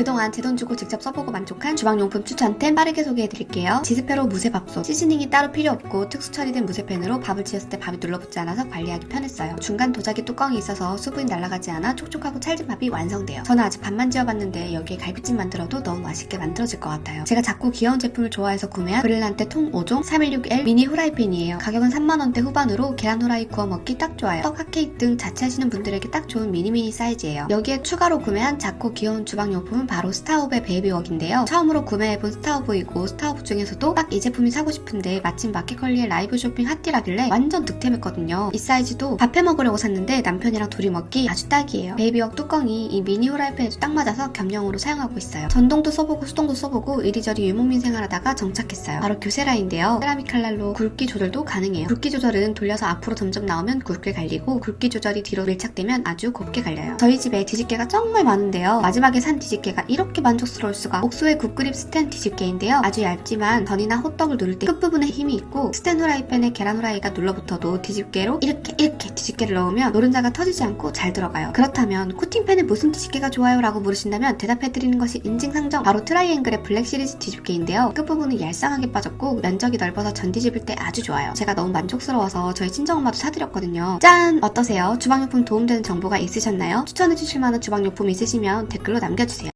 그동안 제 돈 주고 직접 써보고 만족한 주방용품 추천템 빠르게 소개해드릴게요. 지스페로 무쇠밥솥. 시즈닝이 따로 필요 없고 특수 처리된 무쇠팬으로 밥을 지었을 때 밥이 눌러붙지 않아서 관리하기 편했어요. 중간 도자기 뚜껑이 있어서 수분이 날아가지 않아 촉촉하고 찰진 밥이 완성돼요. 저는 아직 밥만 지어봤는데 여기에 갈비찜 만들어도 너무 맛있게 만들어질 것 같아요. 제가 자꾸 귀여운 제품을 좋아해서 구매한 브릴란테 통 5종 316L 미니 후라이팬이에요. 가격은 3만원대 후반으로 계란 후라이 구워 먹기 딱 좋아요. 떡, 핫케이크 등 자취하시는 분들에게 딱 좋은 미니미니 사이즈예요. 여기에 추가로 구매한 작고 귀여운 주방용품은 바로 스타우브의 베이비웍인데요. 처음으로 구매해본 스타우브이고 스타우브 중에서도 딱 이 제품이 사고 싶은데 마침 마켓컬리의 라이브 쇼핑 핫딜하길래 완전 득템했거든요. 이 사이즈도 밥해 먹으려고 샀는데 남편이랑 둘이 먹기 아주 딱이에요. 베이비웍 뚜껑이 이 미니 후라이팬에도 딱 맞아서 겸용으로 사용하고 있어요. 전동도 써보고 수동도 써보고 이리저리 유목민 생활하다가 정착했어요. 바로 교세라인데요. 세라믹 칼날로 굵기 조절도 가능해요. 굵기 조절은 돌려서 앞으로 점점 나오면 굵게 갈리고 굵기 조절이 뒤로 밀착되면 아주 곱게 갈려요. 저희 집에 뒤집개가 정말 많은데요. 마지막에 산 뒤집개가 이렇게 만족스러울 수가. 옥소의 굿그립 스텐 뒤집개인데요. 아주 얇지만 전이나 호떡을 누를 때 끝부분에 힘이 있고 스텐 후라이팬에 계란 후라이가 눌러붙어도 뒤집개로 이렇게 이렇게 뒤집개를 넣으면 노른자가 터지지 않고 잘 들어가요. 그렇다면 코팅팬에 무슨 뒤집개가 좋아요? 라고 물으신다면 대답해드리는 것이 인증상정 바로 트라이앵글의 블랙 시리즈 뒤집개인데요. 끝부분이 얄쌍하게 빠졌고 면적이 넓어서 전 뒤집을 때 아주 좋아요. 제가 너무 만족스러워서 저희 친정엄마도 사드렸거든요. 짠! 어떠세요? 주방용품 도움되는 정보가 있으셨나요? 추천해주실 만한 주방용품 있으시면 댓글로 남겨주세요.